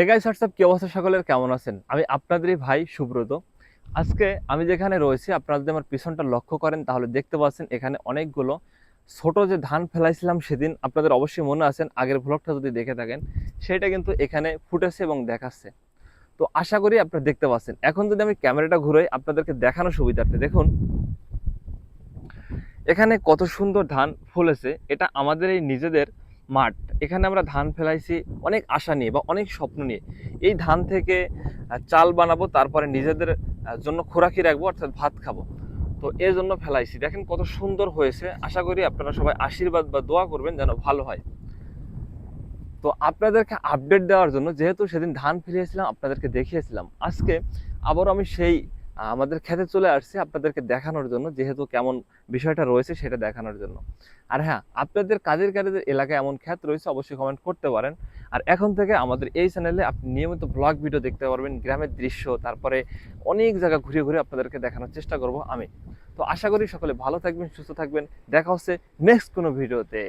Hey guys WhatsApp কি অবস্থা সকলের? কেমন আছেন? আমি আপনাদেরই ভাই সুব্রত। আজকে আমি যেখানে রয়েছি, আপনারা যদি আমার পিছনটা লক্ষ্য করেন, তাহলে দেখতে পাচ্ছেন এখানে অনেকগুলো ছোট যে ধান ফেলাইছিলাম সেদিন, আপনাদের অবশ্যই মনে আছেন, আগের ভ্লগটা যদি দেখে থাকেন, সেটা কিন্তু এখানে ফুটেছে এবং দেখাচ্ছে। তো আশা করি আপনারা দেখতে পাচ্ছেন। এখন যদি আমি ক্যামেরাটা ঘুরে আপনাদেরকে দেখানো সুবিধার্থে, দেখুন। এখানে কত সুন্দর ধান ফলেছে। এটা আমাদের এই নিজেদের মাঠ। এখানে আমরা ধান ফেলাইছি অনেক আশা নিয়ে বা অনেক স্বপ্ন নিয়ে। এই ধান থেকে চাল বানাবো, তারপরে নিজেদের জন্য খোরাকি রাখব, অর্থাৎ ভাত খাব। তো এর জন্য ফেলাইছি। দেখেন কত সুন্দর হয়েছে। আশা করি আপনারা সবাই আশীর্বাদ বা দোয়া করবেন যেন ভালো হয়। তো আপনাদেরকে আপডেট দেওয়ার জন্য, যেহেতু সেদিন ধান ফেলিয়েছিলাম, আপনাদেরকে দেখিয়েছিলাম। আজকে আবারও আমি সেই আমাদের খেতে চলে আসছি আপনাদেরকে দেখানোর জন্য, যেহেতু কেমন বিষয়টা রয়েছে সেটা দেখানোর জন্য। আর হ্যাঁ আপনাদের কাজের কাজের এলাকায় এমন খ্যাত রয়েছে, অবশ্যই কমেন্ট করতে পারেন। আর এখন থেকে আমাদের এই চ্যানেলে আপনি নিয়মিত ব্লগ ভিডিও দেখতে পারবেন, গ্রামের দৃশ্য, তারপরে অনেক জায়গা ঘুরে ঘুরে আপনাদেরকে দেখানোর চেষ্টা করব আমি। তো আশা করি সকলে ভালো থাকবেন, সুস্থ থাকবেন। দেখা হচ্ছে নেক্সট কোনো ভিডিওতে